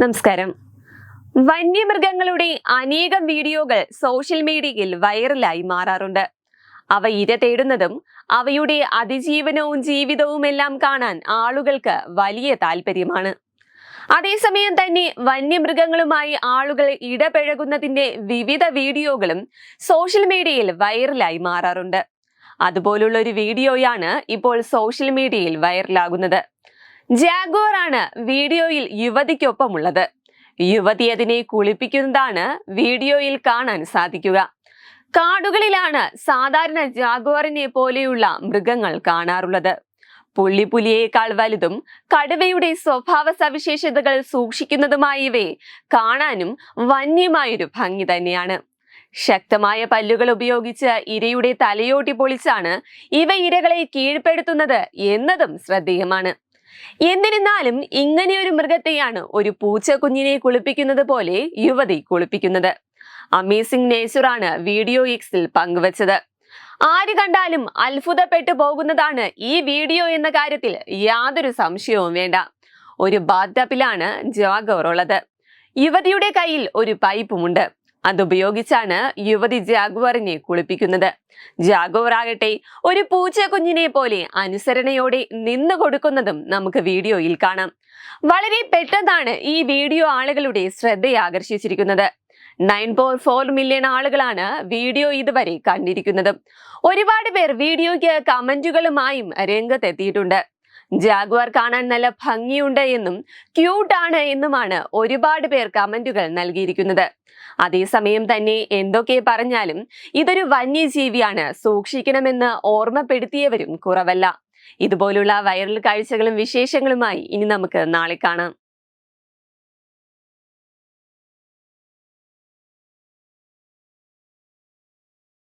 നമസ്കാരം. വന്യമൃഗങ്ങളുടെ അനേകം വീഡിയോകൾ സോഷ്യൽ മീഡിയയിൽ വൈറലായി മാറാറുണ്ട്. അവ ഇര തേടുന്നതും അവയുടെ അതിജീവനവും ജീവിതവും എല്ലാം കാണാൻ ആളുകൾക്ക് വലിയ താല്പര്യമാണ്. അതേസമയം തന്നെ വന്യമൃഗങ്ങളുമായി ആളുകൾ ഇടപഴകുന്നതിന്റെ വിവിധ വീഡിയോകളും സോഷ്യൽ മീഡിയയിൽ വൈറലായി മാറാറുണ്ട്. അതുപോലുള്ള ഒരു വീഡിയോയാണ് ഇപ്പോൾ സോഷ്യൽ മീഡിയയിൽ വൈറലാകുന്നത്. ജാഗോർ ആണ് വീഡിയോയിൽ യുവതിക്കൊപ്പമുള്ളത്. യുവതി അതിനെ കുളിപ്പിക്കുന്നതാണ് വീഡിയോയിൽ കാണാൻ സാധിക്കുക. കാടുകളിലാണ് സാധാരണ ജാഗോറിനെ പോലെയുള്ള മൃഗങ്ങൾ കാണാറുള്ളത്. പുള്ളിപ്പുലിയേക്കാൾ വലുതും കടുവയുടെ സ്വഭാവ സവിശേഷതകൾ സൂക്ഷിക്കുന്നതുമായ ഇവയെ കാണാനും വന്യമായൊരു ഭംഗി തന്നെയാണ്. ശക്തമായ പല്ലുകൾ ഉപയോഗിച്ച് ഇരയുടെ തലയോട്ടി പൊളിച്ചാണ് ഇവ ഇരകളെ കീഴ്പ്പെടുത്തുന്നത് എന്നതും ശ്രദ്ധേയമാണ്. എന്നിരുന്നാലും ഇങ്ങനെയൊരു മൃഗത്തെയാണ് ഒരു പൂച്ച കുഞ്ഞിനെ കുളിപ്പിക്കുന്നത് പോലെ യുവതി കുളിപ്പിക്കുന്നത്. അമേസിംഗ് നേച്ചറാണ് വീഡിയോ എക്സിൽ പങ്കുവച്ചത്. ആര് കണ്ടാലും അത്ഭുതപ്പെട്ടു പോകുന്നതാണ് ഈ വീഡിയോ എന്ന കാര്യത്തിൽ യാതൊരു സംശയവും വേണ്ട. ഒരു ബാത്തപ്പിലാണ് ജാഗോർ ഉള്ളത്. യുവതിയുടെ കയ്യിൽ ഒരു പൈപ്പുമുണ്ട്. അതുപയോഗിച്ചാണ് യുവതി ജാഗുവറിനെ കുളിപ്പിക്കുന്നത്. ജാഗോർ ആകട്ടെ ഒരു പൂച്ച കുഞ്ഞിനെ പോലെ അനുസരണയോടെ നിന്നു കൊടുക്കുന്നതും നമുക്ക് വീഡിയോയിൽ കാണാം. വളരെ പെട്ടെന്നാണ് ഈ വീഡിയോ ആളുകളുടെ ശ്രദ്ധയെ ആകർഷിച്ചിരിക്കുന്നത് നയൻ പോയിന്റ് ഫോർ മില്യൺ ആളുകളാണ് വീഡിയോ ഇതുവരെ കണ്ടിരിക്കുന്നത്. ഒരുപാട് പേർ വീഡിയോയ്ക്ക് കമന്റുകളുമായും രംഗത്തെത്തിയിട്ടുണ്ട്. ജാഗ്വാർ കാണാൻ നല്ല ഭംഗിയുണ്ട് എന്നും ക്യൂട്ടാണ് എന്നുമാണ് ഒരുപാട് പേർ കമന്റുകൾ നൽകിയിരിക്കുന്നത്. അതേസമയം തന്നെ എന്തൊക്കെ പറഞ്ഞാലും ഇതൊരു വന്യജീവിയാണ്. സൂക്ഷിക്കണമെന്ന് ഓർമ്മപ്പെടുത്തിയവരും കുറവല്ല. ഇതുപോലുള്ള വൈറൽ കാഴ്ചകളും വിശേഷങ്ങളുമായി ഇനി നമുക്ക് നാളെ കാണാം.